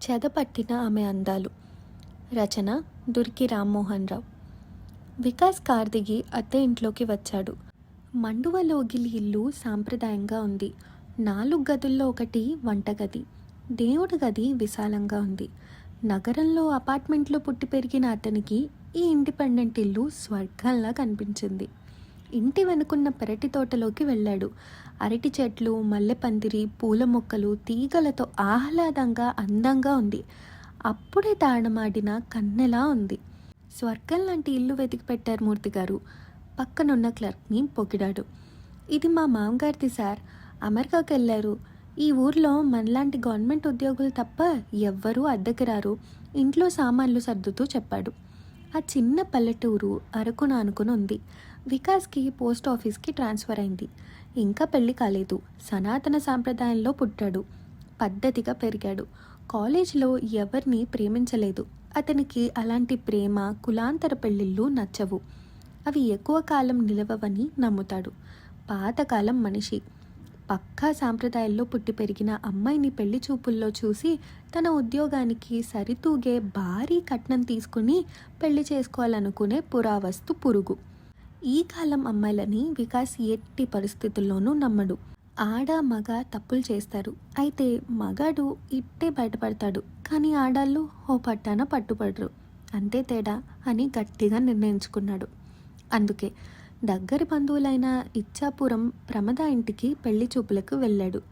చెదపట్టిన ఆమె అందాలు. రచన దుర్కి రామ్మోహన్ రావు. వికాస్ కార్ దిగి అద్దె ఇంట్లోకి వచ్చాడు. మండువలోగిలి ఇల్లు సాంప్రదాయంగా ఉంది. నాలుగు గదుల్లో ఒకటి వంటగది. దేవుడి గది విశాలంగా ఉంది. నగరంలో అపార్ట్మెంట్లో పుట్టి పెరిగిన అతనికి ఈ ఇండిపెండెంట్ ఇల్లు స్వర్గంలా కనిపించింది. ఇంటి వెనుకున్న పెరటి తోటలోకి వెళ్ళాడు. అరటి చెట్లు మల్లెపందిరి పూల మొక్కలు తీగలతో ఆహ్లాదంగా అందంగా ఉంది. అప్పుడే తాళమాడిన కన్నెలా ఉంది. స్వర్గం లాంటి ఇల్లు వెతికి పెట్టారు మూర్తి గారు. పక్కనున్న క్లర్క్ని పొగిడాడు. ఇది మా మామగారిది సార్. అమెరికాకి వెళ్ళారు. ఈ ఊర్లో మనలాంటి గవర్నమెంట్ ఉద్యోగులు తప్ప ఎవ్వరూ అద్దెకి రారు ఇంట్లో సామాన్లు సర్దుతూ చెప్పాడు. ఆ చిన్న పల్లెటూరు అరకున అనుకుని ఉంది వికాస్కి పోస్ట్ ఆఫీస్కి ట్రాన్స్ఫర్ అయింది. ఇంకా పెళ్ళి కాలేదు. సనాతన సాంప్రదాయంలో పుట్టాడు. పద్ధతిగా పెరిగాడు. కాలేజీలో ఎవరిని ప్రేమించలేదు. అతనికి అలాంటి ప్రేమ కులాంతర పెళ్ళిళ్ళు నచ్చవు. అవి ఎక్కువ కాలం నిలవవని నమ్ముతాడు. పాతకాలం మనిషి. పక్కా సాంప్రదాయాల్లో పుట్టి పెరిగిన అమ్మాయిని పెళ్ళి చూపుల్లో చూసి తన ఉద్యోగానికి సరితూగే భారీ కట్నం తీసుకుని పెళ్ళి చేసుకోవాలనుకునే పురావస్తు పురుగు. ఈ కాలం అమ్మాయిలని వికాస్ ఎట్టి పరిస్థితుల్లోనూ నమ్మడు. ఆడ మగ తప్పులు చేస్తారు. అయితే మగాడు ఇట్టే బయటపడతాడు. కానీ ఆడాళ్ళు ఓ పట్టాన పట్టుపడరు. అంతే తేడా అని గట్టిగా నిర్ణయించుకున్నాడు. అందుకే దగ్గరి బంధువులైన ఇచ్చాపురం ప్రమద ఇంటికి పెళ్ళి చూపులకు వెళ్ళాడు.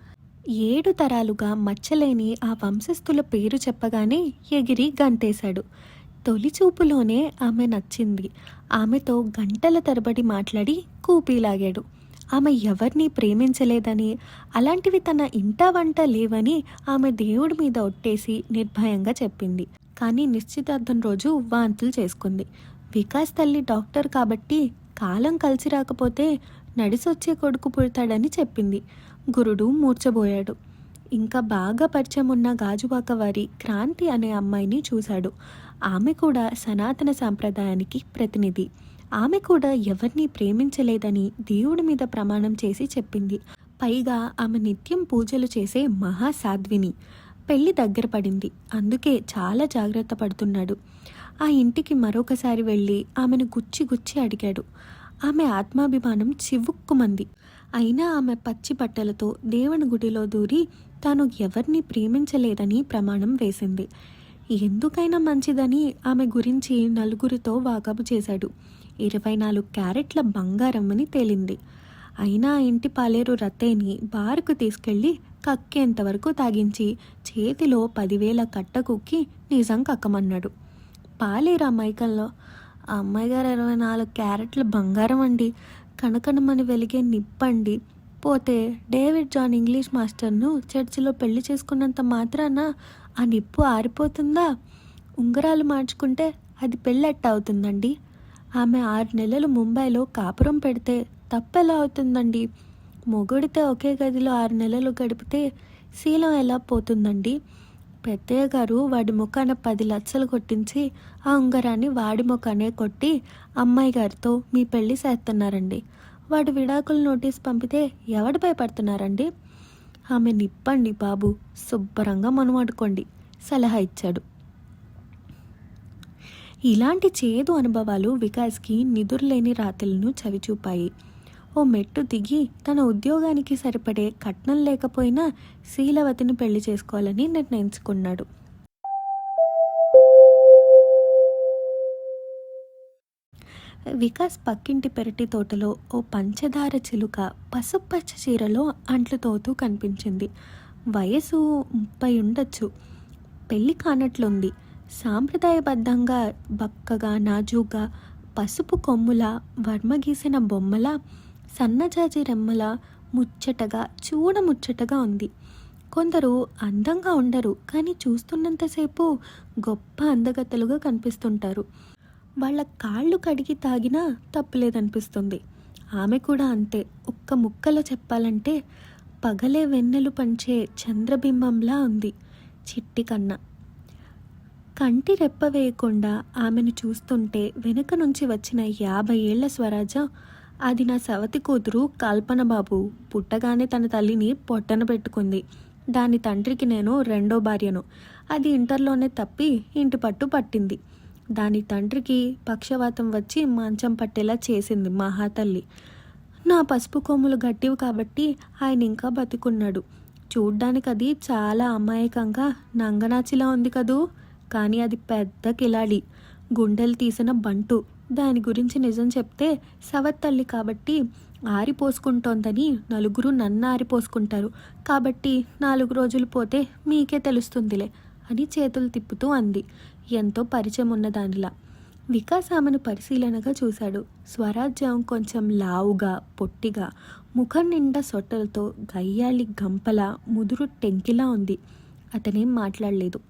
ఏడు తరాలుగా మచ్చలేని ఆ వంశస్థుల పేరు చెప్పగానే ఎగిరి గంతేశాడు. తొలి చూపులోనే ఆమె నచ్చింది. ఆమెతో గంటల తరబడి మాట్లాడి కూపీలాగాడు. ఆమె ఎవరిని ప్రేమించలేదని అలాంటివి తన ఇంట వంట లేవని ఆమె దేవుడి మీద ఒట్టేసి నిర్భయంగా చెప్పింది. కానీ నిశ్చితార్థం రోజు వాంతులు చేసుకుంది. వికాస్ తల్లి డాక్టర్ కాబట్టి కాలం కలిసి రాకపోతే నడిసొచ్చే కొడుకు పుడతాడని చెప్పింది. గురుడు మూర్చబోయాడు ఇంకా బాగా పరిచయం ఉన్న గాజువాక వారి క్రాంతి అనే అమ్మాయిని చూశాడు. ఆమె కూడా సనాతన సాంప్రదాయానికి ప్రతినిధి. ఆమె కూడా ఎవరిని ప్రేమించలేదని దేవుడి మీద ప్రమాణం చేసి చెప్పింది. పైగా ఆమె నిత్యం పూజలు చేసే మహాసాధ్విని. పెళ్ళి దగ్గర పడింది. అందుకే చాలా జాగ్రత్త పడుతున్నాడు. ఆ ఇంటికి మరొకసారి వెళ్ళి ఆమెను గుచ్చి గుచ్చి అడిగాడు. ఆమె ఆత్మాభిమానం చివుక్కుమంది. అయినా ఆమె పచ్చి బట్టలతో దేవుని గుడిలో దూరి తాను ఎవరిని ప్రేమించలేదని ప్రమాణం వేసింది. ఎందుకైనా మంచిదని ఆమె గురించి నలుగురితో వాకపు చేశాడు. ఇరవై నాలుగు క్యారెట్ల బంగారం అని తేలింది. అయినా ఆ ఇంటి పాలేరు రత్తేని బార్కు తీసుకెళ్ళి కక్కేంతవరకు తాగించి చేతిలో పదివేల కట్ట కుక్కి నిజం కక్కమన్నాడు. పాలేరు అమ్మాయికల్లో ఆ అమ్మాయి గారు ఇరవై నాలుగు క్యారెట్ల బంగారం అండి. కనకనమని వెలిగే నిప్పండి. పోతే డేవిడ్ జాన్ ఇంగ్లీష్ మాస్టర్ను చర్చిలో పెళ్ళి చేసుకున్నంత మాత్రాన ఆ నిప్పు ఆరిపోతుందా? ఉంగరాలు మార్చుకుంటే అది పెళ్ళెట్ట అవుతుందండి ఆమె ఆరు నెలలు ముంబైలో కాపురం పెడితే తప్పెలా అవుతుందండి? మొగుడితే ఒకే గదిలో ఆరు నెలలు గడిపితే శీలం ఎలా పోతుందండి? పెద్దయ్య గారు వాడి ముఖాన పది లచ్చలు కొట్టించి ఆ ఉంగరాన్ని వాడి ముఖానే కొట్టి అమ్మాయి గారితో మీ పెళ్ళి చేస్తున్నారండి. వాడు విడాకులు నోటీస్ పంపితే ఎవడు భయపడుతున్నారండి? ఆమె నిప్పండి బాబు శుభ్రంగా మనమాడుకోండి సలహా ఇచ్చాడు. ఇలాంటి చేదు అనుభవాలు వికాస్కి నిదురులేని రాత్రులను చవిచూపాయి. ఓ మెట్టు దిగి తన ఉద్యోగానికి సరిపడే కట్నం లేకపోయినా శీలవతిని పెళ్ళి చేసుకోవాలని నిర్ణయించుకున్నాడు. వికాస్ పక్కింటి పెరటి తోటలో ఓ పంచదార చిలుక పసుపచ్చ చీరలో అంట్లు తోతూ కనిపించింది. వయసు ముప్పై ఉండొచ్చు పెళ్ళి కానట్లుంది. సాంప్రదాయబద్ధంగా బక్కగా నాజూగా పసుపు కొమ్ముల వర్మగీసిన బొమ్మల సన్నజాజి రెమ్మల ముచ్చటగా చూడముచ్చటగా ఉంది. కొందరు అందంగా ఉండరు కానీ చూస్తున్నంతసేపు గొప్ప అందగత్తలుగా కనిపిస్తుంటారు. వాళ్ళ కాళ్ళు కడిగి తాగినా తప్పులేదనిపిస్తుంది. ఆమె కూడా అంతే. ఒక్క ముక్కలో చెప్పాలంటే పగలే వెన్నెలు పంచే చంద్రబింబంలా ఉంది చిట్టి కన్న. కంటి రెప్ప వేయకుండా ఆమెను చూస్తుంటే వెనుక నుంచి వచ్చిన యాభై ఏళ్ళ స్వరాజ అది నా సవతి కూతురు కల్పన బాబు. పుట్టగానే తన తల్లిని పొట్టన పెట్టుకుంది. దాని తండ్రికి నేను రెండో భార్యను. అది ఇంటర్లోనే తప్పి ఇంటి పట్టు పట్టింది. దాని తండ్రికి పక్షవాతం వచ్చి మంచం పట్టేలా చేసింది మహాతల్లి. నా పసుపు కొమ్ములు గట్టివి కాబట్టి ఆయన ఇంకా బతికున్నాడు. చూడ్డానికి అది చాలా అమాయకంగా నంగనాచిలా ఉంది కదూ? కానీ అది పెద్ద కిలాడి. గుండెలు తీసిన బంటు. దాని గురించి నిజం చెప్తే సవత్తల్లి కాబట్టి ఆరిపోసుకుంటోందని నలుగురు నన్ను ఆరిపోసుకుంటారు. కాబట్టి నాలుగు రోజులు పోతే మీకే తెలుస్తుందిలే అని చేతులు తిప్పుతూ అంది. ఎంతో పరిచయం ఉన్న దానిలా. వికాస్ ఆమెను పరిశీలనగా చూశాడు. స్వరాజ్యం కొంచెం లావుగా పొట్టిగా ముఖం నిండా సొట్టలతో గయ్యాలి గంపల ముదురు టెంకిలా ఉంది. అతనేం మాట్లాడలేదు.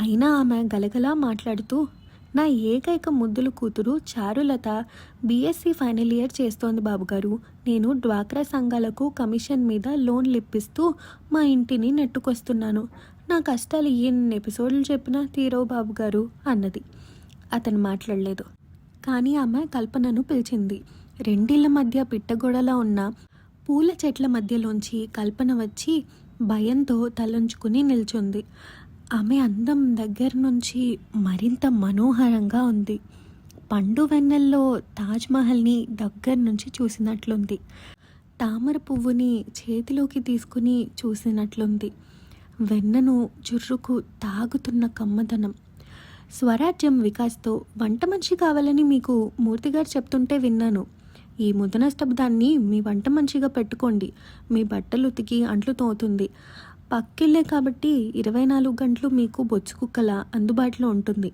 అయినా ఆమె గలగలా మాట్లాడుతూ నా ఏకైక ముద్దులు కూతురు చారులత బీఎస్సీ ఫైనల్ ఇయర్ చేస్తోంది బాబుగారు. నేను డ్వాక్రా సంఘాలకు కమిషన్ మీద లోన్లు ఇప్పిస్తూ మా ఇంటిని నెట్టుకొస్తున్నాను. నా కష్టాలు ఎన్ని ఎపిసోడ్లు చెప్పినా తీరవు బాబుగారు అన్నది. అతను మాట్లాడలేదు. కానీ ఆమె కల్పనను పిలిచింది. రెండిళ్ళ మధ్య పిట్టగొడలా ఉన్న పూల చెట్ల మధ్యలోంచి కల్పన వచ్చి భయంతో తలంచుకుని నిల్చుంది. ఆమె అందం దగ్గర నుంచి మరింత మనోహరంగా ఉంది. పండు వెన్నెల్లో తాజ్మహల్ని దగ్గర నుంచి చూసినట్లుంది. తామర పువ్వుని చేతిలోకి తీసుకుని చూసినట్లుంది. వెన్నను చుర్రుకు తాగుతున్న కమ్మదనం. స్వరాజ్యం వికాస్తో వంట మనిషి కావాలని మీకు మూర్తిగారు చెప్తుంటే విన్నాను. ఈ ముదనష్టబ్దాన్ని మీ వంట మంచిగా పెట్టుకోండి. మీ బట్టలు ఉతికి అంట్లు తోతుంది పక్కిళ్ళే కాబట్టి ఇరవై నాలుగు గంటలు మీకు బొచ్చు కుక్కల అందుబాటులో ఉంటుంది.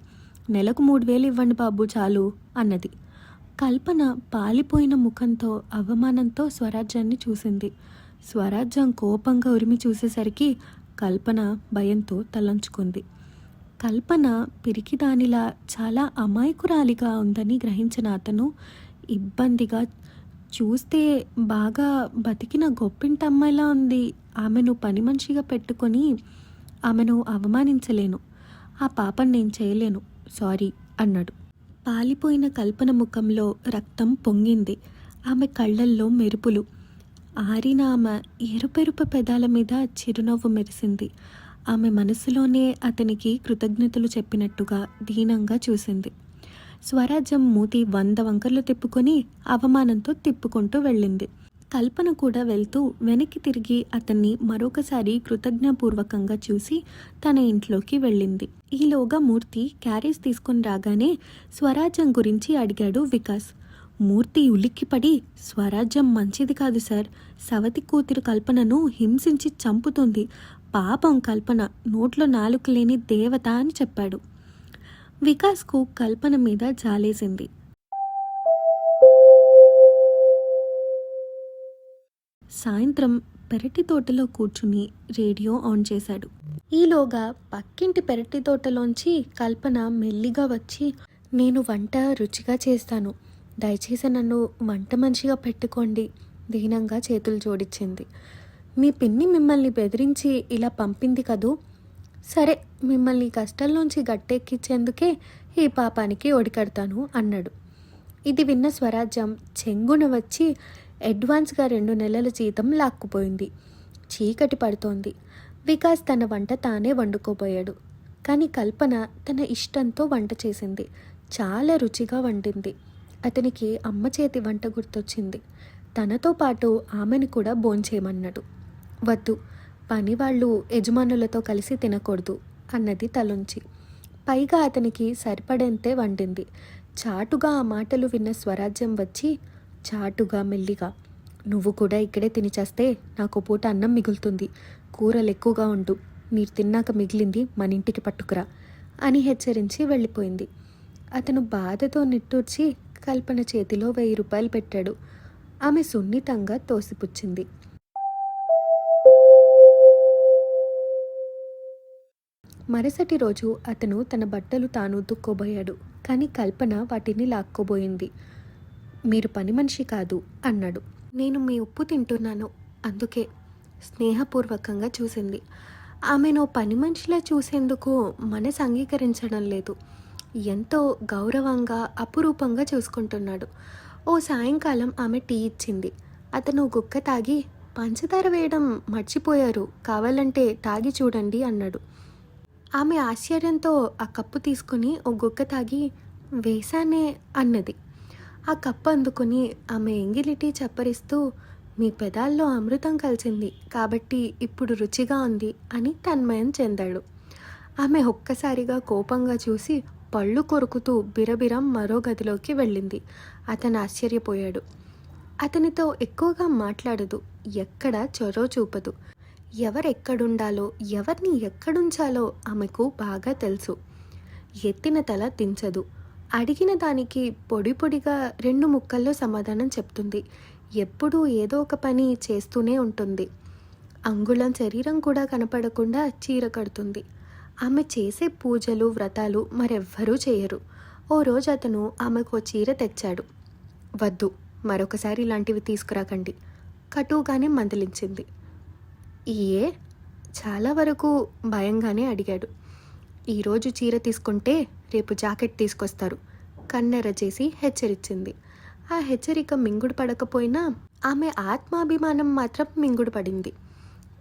నెలకు మూడు వేలు ఇవ్వండి బాబు చాలు అన్నది. కల్పన పాలిపోయిన ముఖంతో అవమానంతో స్వరాజ్యాన్ని చూసింది. స్వరాజ్యం కోపంగా ఉరిమి చూసేసరికి కల్పన భయంతో తలంచుకుంది. కల్పన పిరికిదానిలా చాలా అమాయకురాలిగా ఉందని గ్రహించిన అతను ఇబ్బందిగా చూస్తే బాగా బతికిన గొప్పింటమ్మాయిలా ఉంది. ఆమెను పని మనిషిగా పెట్టుకొని ఆమెను అవమానించలేను. ఆ పాపను నేను చేయలేను. సారీ అన్నాడు. పాలిపోయిన కల్పన ముఖంలో రక్తం పొంగింది. ఆమె కళ్ళల్లో మెరుపులు. ఆరిన ఆమె ఎరుపెరుపు పెదాల మీద చిరునవ్వు మెరిసింది. ఆమె మనసులోనే అతనికి కృతజ్ఞతలు చెప్పినట్టుగా దీనంగా చూసింది. స్వరాజ్యం మూతి వంద వంకర్లు తిప్పుకొని అవమానంతో తిప్పుకుంటూ వెళ్ళింది. కల్పన కూడా వెళ్తూ వెనక్కి తిరిగి అతన్ని మరొకసారి కృతజ్ఞపూర్వకంగా చూసి తన ఇంట్లోకి వెళ్ళింది. ఈలోగా మూర్తి క్యారేజ్ తీసుకుని రాగానే స్వరాజ్యం గురించి అడిగాడు వికాస్. మూర్తి ఉలిక్కిపడి స్వరాజ్యం మంచిది కాదు సార్. సవతి కూతురు కల్పనను హింసించి చంపుతుంది. పాపం కల్పన. నోట్లో నాలుక లేని దేవత అని చెప్పాడు. వికాస్కు కల్పన మీద జాలేసింది. సాయంత్రం పెరటి తోటలో కూర్చుని రేడియో ఆన్ చేశాడు. ఈలోగా పక్కింటి పెరటి తోటలోంచి కల్పన మెల్లిగా వచ్చి నేను వంట రుచిగా చేస్తాను. దయచేసి నన్ను వంట మనిషిగా పెట్టుకోండి దీనంగా చేతులు జోడించింది. మీ పిన్ని మిమ్మల్ని బెదిరించి ఇలా పంపింది కదూ? సరే మిమ్మల్ని కష్టాల్లోంచి గట్టెక్కించేందుకే ఈ పాపానికి ఒడికడతాను అన్నాడు. ఇది విన్న స్వరాజ్యం చెంగున వచ్చి అడ్వాన్స్గా రెండు నెలల జీతం లాక్కుపోయింది. చీకటి పడుతోంది. వికాస్ తన వంట తానే వండుకోబోయాడు. కానీ కల్పన తన ఇష్టంతో వంట చేసింది. చాలా రుచిగా వండింది. అతనికి అమ్మ చేతి వంట గుర్తొచ్చింది. తనతో పాటు ఆమెను కూడా భోంచేయమన్నాడు వద్దు పని వాళ్ళు యజమానులతో కలిసి తినకూడదు అన్నది తలుంచి. పైగా అతనికి సరిపడేంతే వండింది. చాటుగా ఆ మాటలు విన్న స్వరాజ్యం వచ్చి చాటుగా మెల్లిగా నువ్వు కూడా ఇక్కడే తిని చేస్తే నాకు పూట అన్నం మిగులుతుంది. కూరలు ఎక్కువగా ఉండు. మీరు తిన్నాక మిగిలింది మన ఇంటికి పట్టుకురా అని హెచ్చరించి వెళ్ళిపోయింది. అతను బాధతో నిట్టూర్చి కల్పన చేతిలో వెయ్యి రూపాయలు పెట్టాడు. ఆమె సున్నితంగా తోసిపుచ్చింది. మరుసటి రోజు అతను తన బట్టలు తాను దుక్కోబోయాడు. కానీ కల్పన వాటిని లాక్కోబోయింది. మీరు పని మనిషి కాదు అన్నాడు. నేను మీ ఉప్పు తింటున్నాను. అందుకే స్నేహపూర్వకంగా చూసింది. ఆమెను పని మనిషిలా చూసేందుకు మనసు అంగీకరించడం లేదు. ఎంతో గౌరవంగా అపురూపంగా చూసుకుంటున్నాడు. ఓ సాయంకాలం ఆమె టీ ఇచ్చింది. అతను గుక్క తాగి పంచదార వేయడం మర్చిపోయారు కావాలంటే తాగి చూడండి అన్నాడు. ఆమె ఆశ్చర్యంతో ఆ కప్పు తీసుకుని ఓ గుక్క తాగి వేశానే అన్నది. ఆ కప్పు అందుకుని ఆమె ఎంగిలిటి చప్పరిస్తూ మీ పెదాల్లో అమృతం కలిసింది కాబట్టి ఇప్పుడు రుచిగా ఉంది అని తన్మయం చెందాడు. ఆమె ఒక్కసారిగా కోపంగా చూసి పళ్ళు కొరుకుతూ బిరబిరం మరో గదిలోకి వెళ్ళింది. అతను ఆశ్చర్యపోయాడు. అతనితో ఎక్కువగా మాట్లాడదు ఎక్కడ చొరవ చూపదు. ఎవరెక్కడుండాలో ఎవరిని ఎక్కడుంచాలో ఆమెకు బాగా తెలుసు. ఎత్తిన తల దించదు. అడిగిన దానికి పొడి పొడిగా రెండు ముక్కల్లో సమాధానం చెప్తుంది. ఎప్పుడూ ఏదో ఒక పని చేస్తూనే ఉంటుంది. అంగుళం శరీరం కూడా కనపడకుండా చీర కడుతుంది. ఆమె చేసే పూజలు వ్రతాలు మరెవ్వరూ చేయరు. ఓ రోజు అతను ఆమెకు ఓ చీర తెచ్చాడు. వద్దు మరొకసారి ఇలాంటివి తీసుకురాకండి. కటువుగానే మందలించింది. ఏ చాలా వరకు భయంగానే అడిగాడు. ఈరోజు చీర తీసుకుంటే రేపు జాకెట్ తీసుకొస్తారు కన్నెర చేసి హెచ్చరించింది ఆ హెచ్చరిక మింగుడు పడకపోయినా ఆమె ఆత్మాభిమానం మాత్రం మింగుడు పడింది.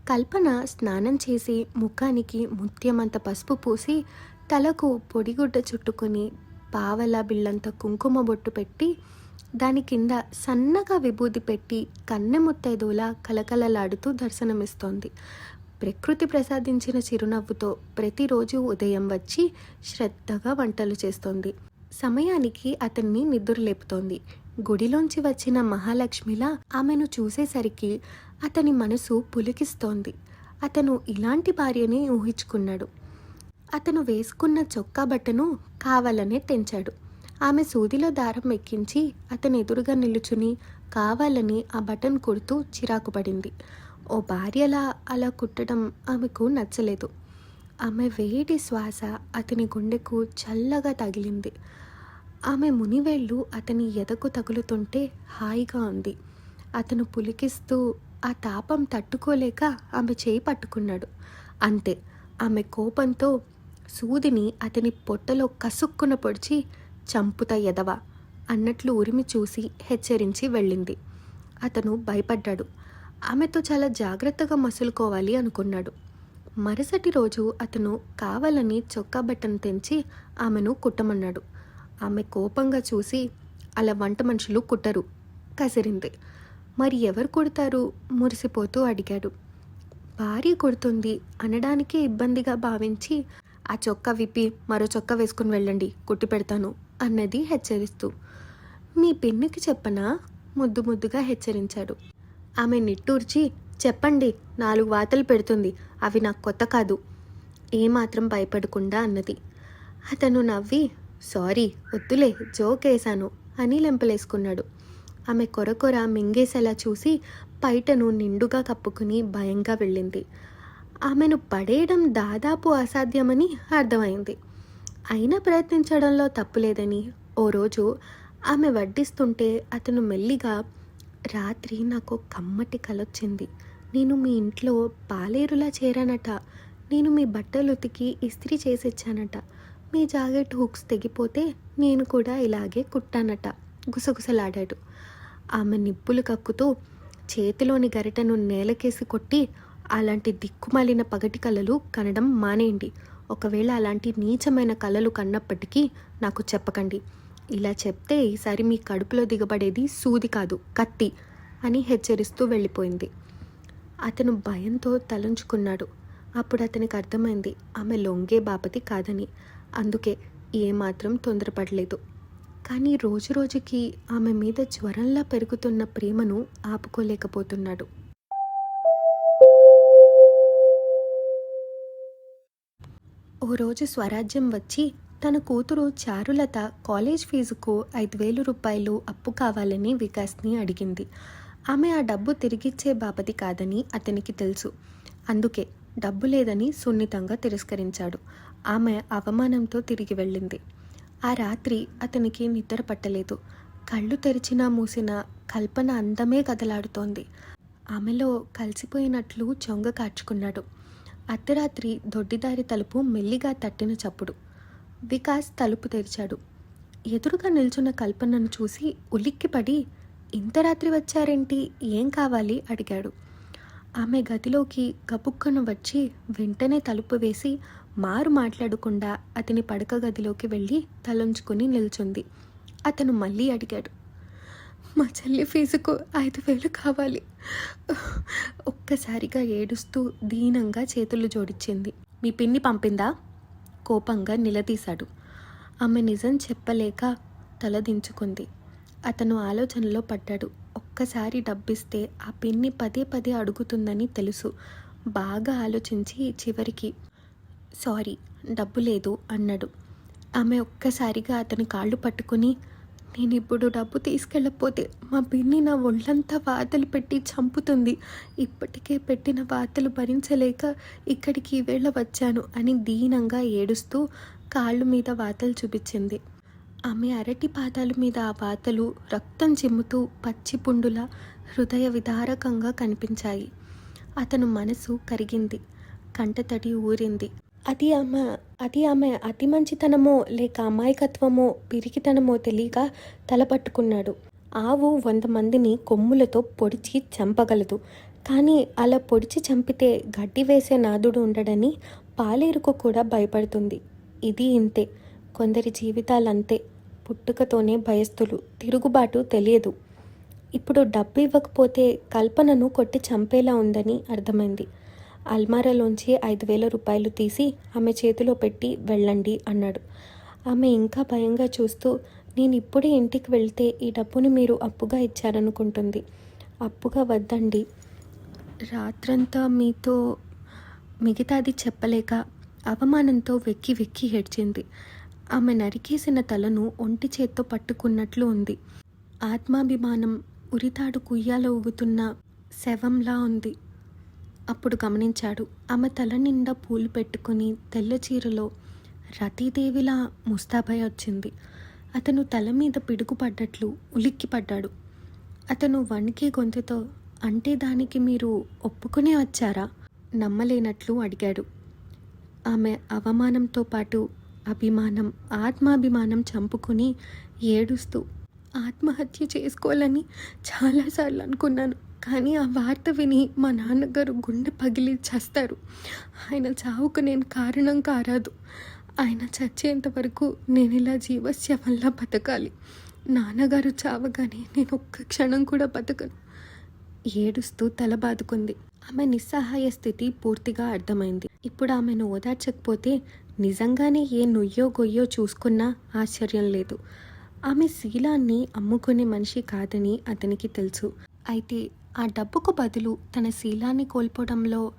కల్పన స్నానం చేసి ముఖానికి ముత్యమంత పసుపు పూసి తలకు పొడిగుడ్డ చుట్టుకొని పావల బిళ్ళంత కుంకుమ బొట్టు పెట్టి దాని కింద సన్నగా విభూది పెట్టి కన్నె ముత్తైదోలా కలకలలాడుతూ దర్శనమిస్తోంది. ప్రకృతి ప్రసాదించిన చిరునవ్వుతో ప్రతిరోజు ఉదయం వచ్చి శ్రద్ధగా వంటలు చేస్తోంది. సమయానికి అతన్ని నిద్రలేపుతోంది. గుడిలోంచి వచ్చిన మహాలక్ష్మిలా ఆమెను చూసేసరికి అతని మనసు పులికిస్తోంది. అతను ఇలాంటి భార్యని ఊహించుకున్నాడు. అతను వేసుకున్న చొక్కా బట్టను కావాలనే తెంచాడు. ఆమె సూదిలో దారం ఎక్కించి అతని ఎదురుగా నిలుచుని కావాలని ఆ బటన్ కుడుతూ చిరాకు పడింది. ఓ భార్యలా అలా కుట్టడం ఆమెకు నచ్చలేదు. ఆమె వేడి శ్వాస అతని గుండెకు చల్లగా తగిలింది. ఆమె మునివేళ్ళు అతని ఎదకు తగులుతుంటే హాయిగా ఉంది. అతను పులికిస్తూ ఆ తాపం తట్టుకోలేక ఆమె చేయి పట్టుకున్నాడు. అంతే ఆమె కోపంతో సూదిని అతని పొట్టలో కసుక్కున పొడిచి చంపుత ఎదవ అన్నట్లు ఉరిమి చూసి హెచ్చరించి వెళ్ళింది. అతను భయపడ్డాడు. ఆమెతో చాలా జాగ్రత్తగా మసులుకోవాలి అనుకున్నాడు. మరుసటి రోజు అతను కావాలని చొక్కా బట్టను తెంచి ఆమెను కుట్టమన్నాడు. ఆమె కోపంగా చూసి అలా వంట మనుషులు కుట్టరు కసిరింది. మరి ఎవరు కొడతారు? మురిసిపోతూ అడిగాడు. భార్య కొడుతుంది అనడానికే ఇబ్బందిగా భావించి ఆ చొక్క విప్పి మరో చొక్కా వేసుకుని వెళ్ళండి కుట్టి పెడతాను అన్నది హెచ్చరిస్తూ. మీ పిన్నికి చెప్పనా? ముద్దు ముద్దుగా హెచ్చరించాడు. ఆమె నిట్టూర్చి చెప్పండి నాలుగు వాతలు పెడుతుంది అవి నాకు కొత్త కాదు ఏమాత్రం భయపడకుండా అన్నది. అతను నవ్వి సారీ వద్దులే జోక్ వేశాను అని లెంపలేసుకున్నాడు. ఆమె కొరకొర మింగేసేలా చూసి పైటను నిండుగా కప్పుకుని భయంగా వెళ్ళింది. ఆమెను పడేయడం దాదాపు అసాధ్యమని అర్థమైంది. అయినా ప్రయత్నించడంలో తప్పులేదని ఓ రోజు ఆమె వడ్డిస్తుంటే అతను మెల్లిగా రాత్రి నాకు కమ్మటి కలొచ్చింది. నేను మీ ఇంట్లో పాలేరులా చేరానట. నేను మీ బట్టలు ఉతికి ఇస్త్రీ చేసిచ్చానట. మీ జాకెట్ హుక్స్ తెగిపోతే నేను కూడా ఇలాగే కుట్టానట. గుసగుసలాడాడు. ఆమె నిప్పులు కక్కుతూ చేతిలోని గరిటను నేలకేసి కొట్టి అలాంటి దిక్కుమాలిన పగటి కళలు కనడం మానేయండి. ఒకవేళ అలాంటి నీచమైన కళలు కన్నప్పటికీ నాకు చెప్పకండి. ఇలా చెప్తే ఈసారి మీ కడుపులో దిగబడేది సూది కాదు కత్తి అని హెచ్చరిస్తూ వెళ్ళిపోయింది. అతను భయంతో తలంచుకున్నాడు. అప్పుడు అతనికి అర్థమైంది ఆమె లొంగే బాపతి కాదని. అందుకే ఏమాత్రం తొందరపడలేదు. కానీ రోజు రోజుకి ఆమె మీద జ్వరంలా పెరుగుతున్న ప్రేమను ఆపుకోలేకపోతున్నాడు. ఓ రోజు స్వరాజ్యం వచ్చి తన కూతురు చారులత కాలేజ్ ఫీజుకు ఐదు వేలు రూపాయలు అప్పు కావాలని వికాస్ని అడిగింది. ఆమె ఆ డబ్బు తిరిగిచ్చే బాపతి కాదని అతనికి తెలుసు. అందుకే డబ్బు లేదని సున్నితంగా తిరస్కరించాడు. ఆమె అవమానంతో తిరిగి వెళ్ళింది. ఆ రాత్రి అతనికి నిద్ర పట్టలేదు. కళ్ళు తెరిచినా మూసిన కల్పన అందమే కదలాడుతోంది. ఆమెలో కలిసిపోయినట్లు చొంగ కార్చుకున్నాడు అర్ధరాత్రి దొడ్డిదారి తలుపు మెల్లిగా తట్టిన చప్పుడు. వికాస్ తలుపు తెరిచాడు. ఎదురుగా నిల్చున్న కల్పనను చూసి ఉలిక్కిపడి ఇంత రాత్రి వచ్చారేంటి? ఏం కావాలి? అడిగాడు. ఆమె గదిలోకి గబుక్కను వచ్చి వెంటనే తలుపు వేసి మారు మాట్లాడకుండా అతని పడక గదిలోకి వెళ్ళి తలంచుకుని నిల్చుంది. అతను మళ్ళీ అడిగాడు మా చెల్లి ఫీజుకు ఐదు వేలు కావాలి. ఒక్కసారిగా ఏడుస్తూ దీనంగా చేతులు జోడించింది. మీ పిన్ని పంపిందా? కోపంగా నిలదీశాడు. ఆమె నిజం చెప్పలేక తలదించుకుంది అతను ఆలోచనలో పడ్డాడు. ఒక్కసారి డబ్బిస్తే ఆ పిన్ని పదే పదే అడుగుతుందని తెలుసు. బాగా ఆలోచించి చివరికి సారీ డబ్బు లేదు అన్నాడు. ఆమె ఒక్కసారిగా అతని కాళ్ళు పట్టుకుని నేను ఇప్పుడు డబ్బు తీసుకెళ్ళకపోతే మా పిన్ని నా ఒళ్ళంతా వాతలు పెట్టి చంపుతుంది. ఇప్పటికే పెట్టిన వాతలు భరించలేక ఇక్కడికి ఈవేళ వచ్చాను అని దీనంగా ఏడుస్తూ కాళ్ళు మీద వాతలు చూపించింది. ఆమె అరటి పాదాల మీద ఆ వాతలు రక్తం చిమ్ముతూ పచ్చి పుండుల హృదయ విదారకంగా కనిపించాయి. అతను మనసు కరిగింది. కంటతడి ఊరింది. అది ఆమె అది ఆమె అతి మంచితనమో లేక అమాయకత్వమో పిరికితనమో తెలియక తలపట్టుకున్నాడు ఆవు వంద మందిని కొమ్ములతో పొడిచి చంపగలదు. కానీ అలా పొడిచి చంపితే గడ్డి వేసే నాదుడు ఉండడని పాలేరుకు కూడా భయపడుతుంది. ఇది ఇంతే. కొందరి జీవితాలంతే. పుట్టుకతోనే భయస్థులు. తిరుగుబాటు తెలియదు. ఇప్పుడు డబ్బు ఇవ్వకపోతే కల్పనను కొట్టి చంపేలా ఉందని అర్థమైంది. అల్మారాలోంచి ఐదు వేల రూపాయలు తీసి ఆమె చేతిలో పెట్టి వెళ్ళండి అన్నాడు. ఆమె ఇంకా భయంగా చూస్తూ నేను ఇప్పుడే ఇంటికి వెళ్తే ఈ డబ్బును మీరు అప్పుగా ఇచ్చారనుకుంటుంది. అప్పుగా వద్దండి. రాత్రంతా మీతో మిగతాది చెప్పలేక అవమానంతో వెక్కి వెక్కి హెడ్చింది ఆమె నరికేసిన తలను ఒంటి చేత్తో పట్టుకున్నట్లు ఉంది. ఆత్మాభిమానం ఉరితాడు కుయ్యాలో ఊగుతున్న శవంలా ఉంది. అప్పుడు గమనించాడు. ఆమె తల నిండా పూలు పెట్టుకుని తెల్ల చీరలో రతీదేవిలా ముస్తాబై వచ్చింది. అతను తల మీద పిడుగుపడ్డట్లు ఉలిక్కిపడ్డాడు అతను వణికే గొంతుతో అంటే దానికి మీరు ఒప్పుకునే వచ్చారా నమ్మలేనట్లు అడిగాడు. ఆమె అవమానంతో పాటు అభిమానం ఆత్మాభిమానం చంపుకుని ఏడుస్తూ ఆత్మహత్య చేసుకోవాలని చాలాసార్లు అనుకున్నాను. కానీ ఆ వార్త విని మా నాన్నగారు గుండె పగిలి చేస్తారు. ఆయన చావుకు నేను కారణం కారాదు ఆయన చచ్చేంత వరకు నేను ఇలా జీవస్య వల్ల బతకాలి. నాన్నగారు చావగానే నేను ఒక్క క్షణం కూడా బతకను. ఏడుస్తూ తల బాదుకుంది. ఆమె నిస్సహాయ స్థితి పూర్తిగా అర్థమైంది. ఇప్పుడు ఆమెను ఓదార్చకపోతే నిజంగానే ఏ నుయ్యో గొయ్యో చూసుకున్నా ఆశ్చర్యం లేదు. ఆమె శీలాన్ని అమ్ముకునే మనిషి కాదని అతనికి తెలుసు. అయితే ఆ డబ్బుకు బదులు తన శీలాన్ని కోల్పోవడంలో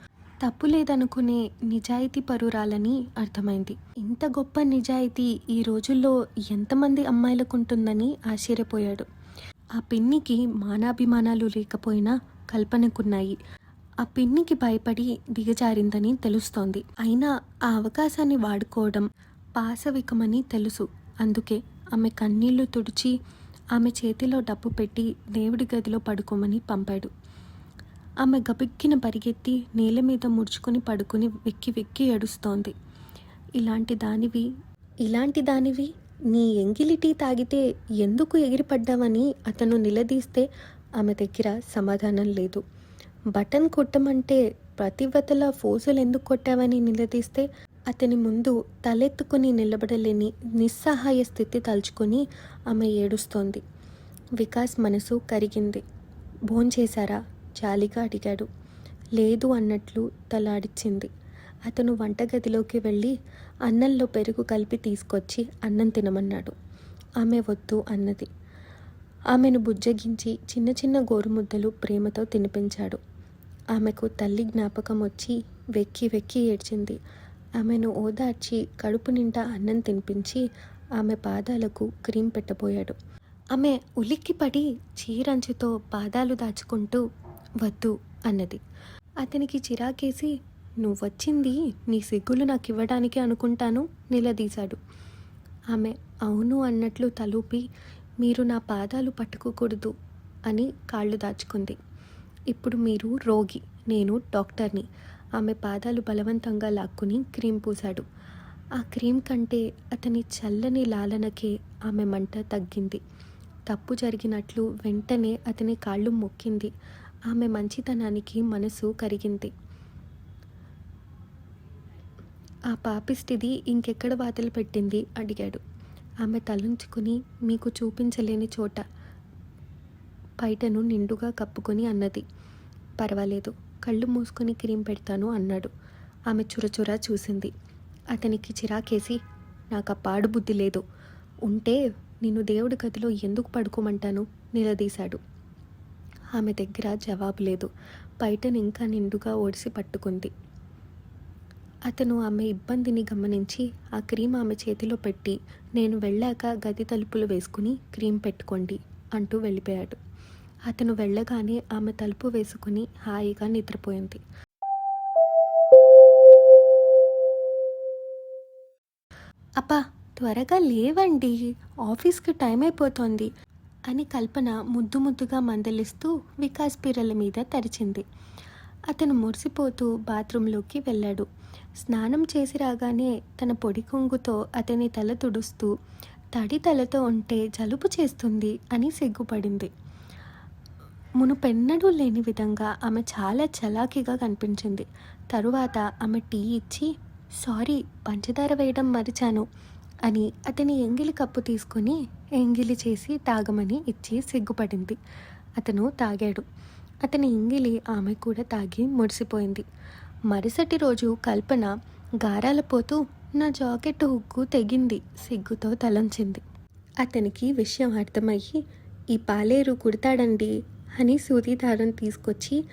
తప్పు లేదనుకునే నిజాయితీ పరురాలని అర్థమైంది. ఇంత గొప్ప నిజాయితీ ఈ రోజుల్లో ఎంతమంది అమ్మాయిలకు ఉంటుందని ఆశ్చర్యపోయాడు. ఆ పిన్నికి మానాభిమానాలు లేకపోయినా కల్పనకున్నాయి. ఆ పిన్నికి భయపడి దిగజారిందని తెలుస్తోంది. అయినా ఆ అవకాశాన్ని వాడుకోవడం పాశవికమని తెలుసు. అందుకే ఆమె కన్నీళ్ళు తుడిచి ఆమె చేతిలో డబ్బు పెట్టి దేవుడి గదిలో పడుకోమని పంపాడు. ఆమె గబిక్కిన పరిగెత్తి నేల మీద ముడుచుకొని పడుకుని వెక్కి వెక్కి ఏడుస్తోంది. ఇలాంటి దానివి ఇలాంటి దానివి నీ ఎంగిలి టీ తాగితే ఎందుకు ఎగిరిపడ్డావని అతను నిలదీస్తే ఆమె దగ్గర సమాధానం లేదు. బటన్ కొట్టమంటే ప్రతివతల ఫోజులు ఎందుకు కొట్టావని నిలదీస్తే అతని ముందు తలెత్తుకుని నిలబడలేని నిస్సహాయ స్థితి తలుచుకొని ఆమె ఏడుస్తోంది. వికాస్ మనసు కరిగింది. భోంచేశారా జాలిగా అడిగాడు. లేదు అన్నట్లు తలాడిచ్చింది. అతను వంటగదిలోకి వెళ్ళి అన్నంలో పెరుగు కలిపి తీసుకొచ్చి అన్నం తినమన్నాడు. ఆమె వద్దు అన్నది. ఆమెను బుజ్జగించి చిన్న చిన్న గోరుముద్దలు ప్రేమతో తినిపించాడు. ఆమెకు తల్లి జ్ఞాపకం వచ్చి వెక్కి వెక్కి ఏడ్చింది. ఆమెను ఓదార్చి కడుపు నిండా అన్నం తినిపించి ఆమె పాదాలకు క్రీమ్ పెట్టబోయాడు. ఆమె ఉలిక్కిపడి చీరంచుతో పాదాలు దాచుకుంటూ వద్దు అన్నది. అతనికి చిరాకేసి నువ్వు వచ్చింది నీ సిగ్గులు నాకు ఇవ్వడానికి అనుకుంటాను నిలదీశాడు. ఆమె అవును అన్నట్లు తలూపి మీరు నా పాదాలు పట్టుకోకూడదు అని కాళ్ళు దాచుకుంది. ఇప్పుడు మీరు రోగి నేను డాక్టర్ని. ఆమె పాదాలు బలవంతంగా లాక్కుని క్రీమ్ పూశాడు. ఆ క్రీమ్ కంటే అతని చల్లని లాలనకే ఆమె మంట తగ్గింది. తప్పు జరిగినట్లు వెంటనే అతని కాళ్ళు మొక్కింది. ఆమె మంచితనానికి మనసు కరిగింది. ఆ పాపిస్టిది ఇంకెక్కడ వాతలు పెట్టింది? అడిగాడు. ఆమె తలంచుకుని మీకు చూపించలేని చోట పైటను నిండుగా కప్పుకొని అన్నది. పర్వాలేదు. కళ్ళు మూసుకొని క్రీమ్ పెడతాను అన్నాడు. ఆమె చురచురా చూసింది. అతనికి చిరాకేసి నాకు ఆ పాడు బుద్ధి లేదు. ఉంటే నిన్ను దేవుడి గదిలో ఎందుకు పడుకోమంటాను? నిలదీశాడు. ఆమె దగ్గర జవాబు లేదు. పైటను ఇంకా నిండుగా ఓడిసి పట్టుకుంది. అతను ఆమె ఇబ్బందిని గమనించి ఆ క్రీమ్ ఆమె చేతిలో పెట్టి నేను వెళ్ళాక గది తలుపులు వేసుకుని క్రీమ్ పెట్టుకోండి అంటూ వెళ్ళిపోయాడు. అతను వెళ్ళగానే ఆమె తలుపు వేసుకుని హాయిగా నిద్రపోయింది. అబ్బా త్వరగా లేవండి. ఆఫీస్కి టైం అయిపోతోంది అని కల్పన ముద్దు ముద్దుగా మందలిస్తూ వికాస్ పీరల మీద తరిచింది అతను మురిసిపోతూ బాత్రూంలోకి వెళ్ళాడు. స్నానం చేసి రాగానే తన పొడి కొంగుతో అతని తల తుడుస్తూ తడి తలతో ఉంటే జలుబు చేస్తుంది అని సిగ్గుపడింది. మునుపెన్నడూ లేని విధంగా ఆమె చాలా చలాకీగా కనిపించింది. తరువాత ఆమె టీ ఇచ్చి సారీ పంచదార వేయడం మరిచాను అని అతని ఎంగిలి కప్పు తీసుకొని ఎంగిలి చేసి తాగమని ఇచ్చి సిగ్గుపడింది. అతను తాగాడు. అతని ఎంగిలి ఆమె కూడా తాగి మురిసిపోయింది. మరుసటి రోజు కల్పన గారాల పోతూ నా జాకెట్ హుక్కు తెగింది సిగ్గుతో తలంచింది. అతనికి విషయం అర్థమయ్యి ఈ పాలేరు కుడతాడండి అని సూది దారం తీసుకొచ్చి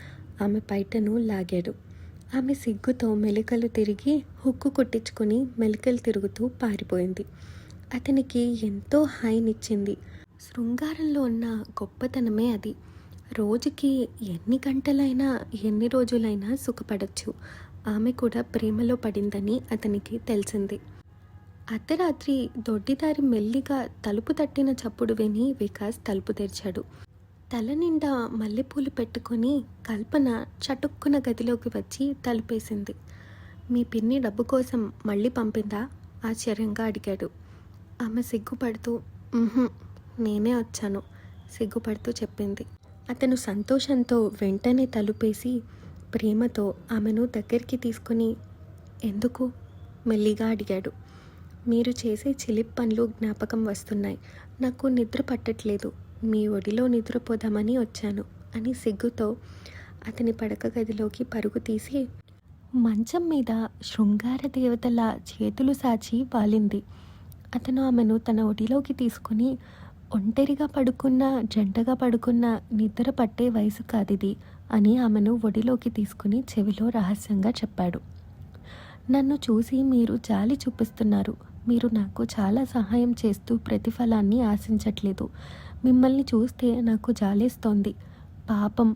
ఆమె పైటను లాగాడు. ఆమె సిగ్గుతో మెలికలు తిరిగి హుక్కు కొట్టించుకొని మెలికలు తిరుగుతూ పారిపోయింది. అతనికి ఎంతో హాయినిచ్చింది. శృంగారంలో ఉన్న గొప్పతనమే అది. రోజుకి ఎన్ని గంటలైనా ఎన్ని రోజులైనా సుఖపడచ్చు. ఆమె కూడా ప్రేమలో పడిందని అతనికి తెలిసింది. అర్ధరాత్రి దొడ్డిదారి మెల్లిగా తలుపు తట్టిన చప్పుడు విని వికాస్ తలుపు తెరిచాడు. తల నిండా మల్లెపూలు పెట్టుకొని కల్పన చటుక్కున గదిలోకి వచ్చి తలుపేసింది. మీ పిన్ని డబ్బు కోసం మళ్ళీ పంపిందా? ఆశ్చర్యంగా అడిగాడు. ఆమె సిగ్గుపడుతూ నేనే వచ్చాను సిగ్గుపడుతూ చెప్పింది. అతను సంతోషంతో వెంటనే తలుపేసి ప్రేమతో ఆమెను దగ్గరికి తీసుకొని ఎందుకు? మెల్లిగా అడిగాడు. మీరు చేసే చిలిప్ పనులు జ్ఞాపకం వస్తున్నాయి. నాకు నిద్ర పట్టట్లేదు. మీ ఒడిలో నిద్రపోదామని వచ్చాను అని సిగ్గుతో అతని పడక గదిలోకి పరుగు తీసి మంచం మీద శృంగార దేవతల చేతులు సాచి వాలింది. అతను ఆమెను తన ఒడిలోకి తీసుకుని ఒంటరిగా పడుకున్న జంటగా పడుకున్న నిద్ర పట్టే వయసు కాదిది అని ఆమెను ఒడిలోకి తీసుకుని చెవిలో రహస్యంగా చెప్పాడు. నన్ను చూసి మీరు జాలి చూపిస్తున్నారు. మీరు నాకు చాలా సహాయం చేస్తూ ప్రతిఫలాన్ని ఆశించట్లేదు. మిమ్మల్ని చూస్తే నాకు జాలేస్తోంది. పాపం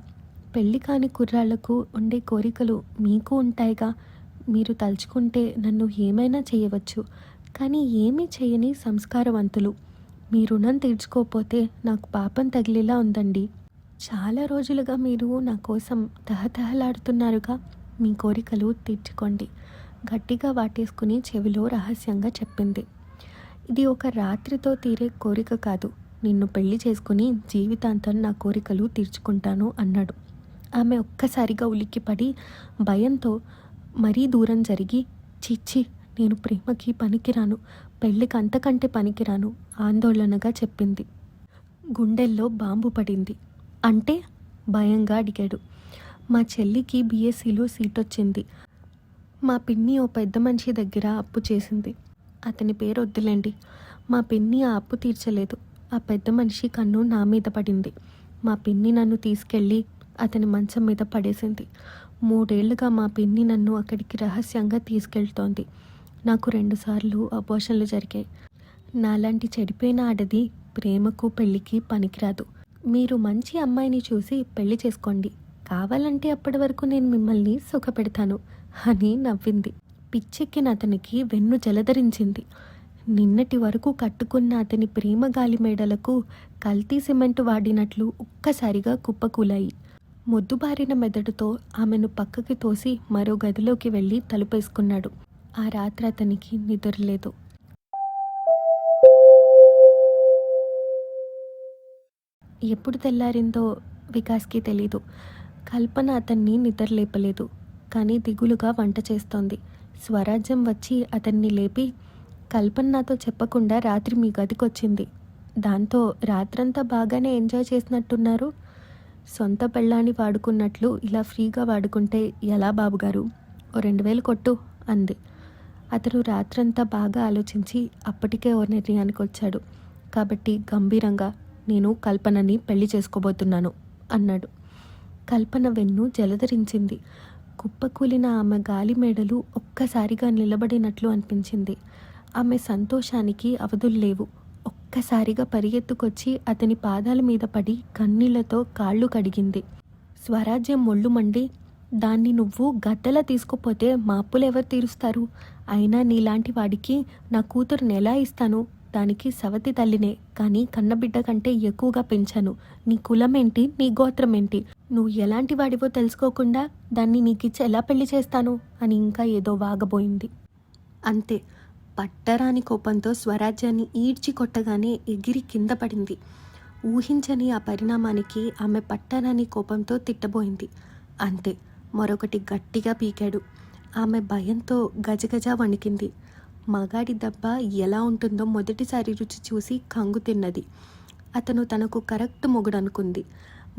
పెళ్ళి కాని కుర్రాళ్ళకు ఉండే కోరికలు మీకు ఉంటాయిగా. మీరు తలుచుకుంటే నన్ను ఏమైనా చేయవచ్చు. కానీ ఏమీ చేయని సంస్కారవంతులు. మీ రుణం తీర్చుకోకపోతే నాకు పాపం తగిలేలా ఉందండి. చాలా రోజులుగా మీరు నా కోసం తహతహలాడుతున్నారుగా. మీ కోరికలు తీర్చుకోండి. గట్టిగా వాటేసుకుని చెవిలో రహస్యంగా చెప్పింది. ఇది ఒక రాత్రితో తీరే కోరిక కాదు. నిన్ను పెళ్ళి చేసుకుని జీవితాంతం నా కోరికలు తీర్చుకుంటాను అన్నాడు. ఆమె ఒక్కసారిగా ఉలిక్కిపడి భయంతో మరీ దూరం జరిగి చిచ్చి నేను ప్రేమకి పనికిరాను పెళ్ళికి అంతకంటే పనికిరాను ఆందోళనగా చెప్పింది. గుండెల్లో బాంబు పడింది. అంటే భయంగా అడిగాడు. మా చెల్లికి బీఎస్సీలో సీట్ వచ్చింది మా పిన్ని ఓ పెద్ద మనిషి దగ్గర అప్పు చేసింది. అతని పేరు వద్దులేండి మా పిన్ని ఆ అప్పు తీర్చలేదు. ఆ పెద్ద మనిషి కన్ను నా మీద పడింది. మా పిన్ని నన్ను తీసుకెళ్ళి అతని మంచం మీద పడేసింది. మూడేళ్ళుగా మా పిన్ని నన్ను అక్కడికి రహస్యంగా తీసుకెళ్తోంది. నాకు రెండుసార్లు అబోషన్లు జరిగాయి. నాలాంటి చెడిపోయిన ఆడది ప్రేమకు పెళ్ళికి పనికిరాదు. మీరు మంచి అమ్మాయిని చూసి పెళ్ళి చేసుకోండి. కావాలంటే అప్పటి వరకు నేను మిమ్మల్ని సుఖపెడతాను అని నవ్వింది. పిచ్చెక్కిన అతనికి వెన్ను జలధరించింది. నిన్నటి వరకు కట్టుకున్న అతని ప్రేమ గాలి మేడలకు కల్తీ సిమెంట్ వాడినట్లు ఒక్కసారిగా కుప్పకూలాయి. మొద్దుబారిన మెదడుతో ఆమెను పక్కకి తోసి మరో గదిలోకి వెళ్ళి తలుపేసుకున్నాడు. ఆ రాత్రి అతనికి నిద్రలేదు. ఎప్పుడు తెల్లారిందో వికాస్కి తెలీదు. కల్పన అతన్ని నిద్రలేపలేదు. కానీ దిగులుగా వంట చేస్తోంది. స్వరాజ్యం వచ్చి అతన్ని లేపి కల్పన నాతో చెప్పకుండా రాత్రి మీ గదికొచ్చింది. దాంతో రాత్రంతా బాగానే ఎంజాయ్ చేసినట్టున్నారు. సొంత పెళ్ళాన్ని వాడుకున్నట్లు ఇలా ఫ్రీగా వాడుకుంటే ఎలా బాబుగారు? ఓ రెండు వేలు కొట్టు అంది. అతను రాత్రంతా బాగా ఆలోచించి అప్పటికే ఓ నిర్ణయానికి వచ్చాడు కాబట్టి గంభీరంగా నేను కల్పనని పెళ్ళి చేసుకోబోతున్నాను అన్నాడు. కల్పన వెన్ను జలధరించింది. కుప్పకూలిన ఆమె గాలి మేడలు ఒక్కసారిగా నిలబడినట్లు అనిపించింది. ఆమె సంతోషానికి అవధుల్లేవు ఒక్కసారిగా పరిగెత్తుకొచ్చి అతని పాదాల మీద పడి కన్నీళ్ళతో కాళ్ళు కడిగింది. స్వరాజ్యం మొళ్ళు మండి దాన్ని నువ్వు గద్దలా తీసుకుపోతే మా అప్పులు ఎవరు తీరుస్తారు? అయినా నీలాంటి వాడికి నా కూతురుని ఎలా ఇస్తాను. దానికి సవతి తల్లినే కానీ కన్నబిడ్డ కంటే ఎక్కువగా పెంచాను. నీ కులమేంటి? నీ గోత్రమేంటి? నువ్వు ఎలాంటి వాడివో తెలుసుకోకుండా దాన్ని నీకిచ్చి ఎలా పెళ్ళి చేస్తాను? అని ఇంకా ఏదో వాగబోయింది. అంతే. పట్టరాని కోపంతో స్వరాజ్యాన్ని ఈడ్చి కొట్టగానే ఎగిరి కింద పడింది. ఊహించని ఆ పరిణామానికి ఆమె పట్టరాని కోపంతో తిట్టబోయింది. అంతే మరొకటి గట్టిగా పీకాడు. ఆమె భయంతో గజగజ వణికింది. మగాడి దెబ్బ ఎలా ఉంటుందో మొదటిసారి రుచి చూసి కంగు తిన్నది. అతను తనకు కరెక్ట్ మొగుడు అనుకుంది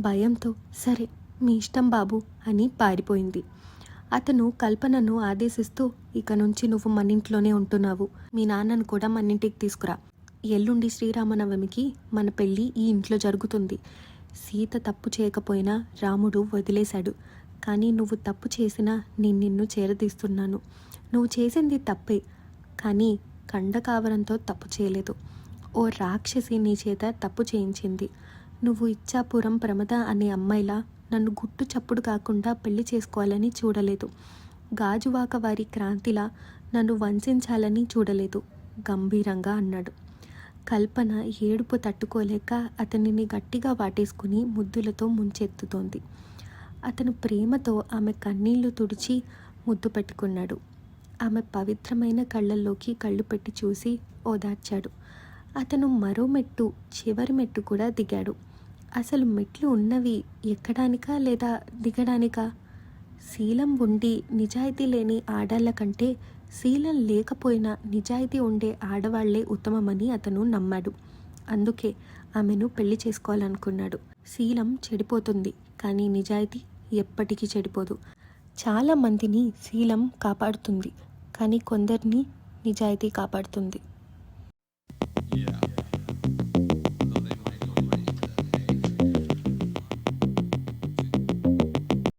భయంతో సరే మీ ఇష్టం బాబు అని పారిపోయింది. అతను కల్పనను ఆదేశిస్తూ ఇక నుంచి నువ్వు మన ఇంట్లోనే ఉంటున్నావు. మీ నాన్నను కూడా మన ఇంటికి తీసుకురా. ఎల్లుండి శ్రీరామనవమికి మన పెళ్ళి ఈ ఇంట్లో జరుగుతుంది. సీత తప్పు చేయకపోయినా రాముడు వదిలేశాడు. కానీ నువ్వు తప్పు చేసినా నేను నిన్ను చేరదీస్తున్నాను. నువ్వు చేసింది తప్పే కానీ కండకావరంతో తప్పు చేయలేదు. ఓ రాక్షసి నీ చేత తప్పు చేయించింది. నువ్వు ఇచ్చాపురం ప్రమద అనే అమ్మాయిలా నన్ను గుట్టు చప్పుడు కాకుండా పెళ్ళి చేసుకోవాలని చూడలేదు. గాజువాక వారి క్రాంతిలా నన్ను వంచాలని చూడలేదు. గంభీరంగా అన్నాడు. కల్పన ఏడుపు తట్టుకోలేక అతనిని గట్టిగా వాటేసుకుని ముద్దులతో ముంచెత్తుతోంది. అతను ప్రేమతో ఆమె కన్నీళ్ళు తుడిచి ముద్దు పెట్టుకున్నాడు. ఆమె పవిత్రమైన కళ్ళల్లోకి కళ్ళు పెట్టి చూసి ఓదార్చాడు. అతను మరో మెట్టు చివరి మెట్టు కూడా దిగాడు. అసలు మెట్లు ఉన్నవి ఎక్కడానికా లేదా దిగడానికా? శీలం ఉండి నిజాయితీ లేని ఆడాళ్ళ కంటే శీలం లేకపోయినా నిజాయితీ ఉండే ఆడవాళ్ళే ఉత్తమమని అతను నమ్మాడు. అందుకే ఆమెను పెళ్ళి చేసుకోవాలనుకున్నాడు. శీలం చెడిపోతుంది కానీ నిజాయితీ ఎప్పటికీ చెడిపోదు. చాలా మందిని శీలం కాపాడుతుంది కానీ కొందరిని నిజాయితీ కాపాడుతుంది.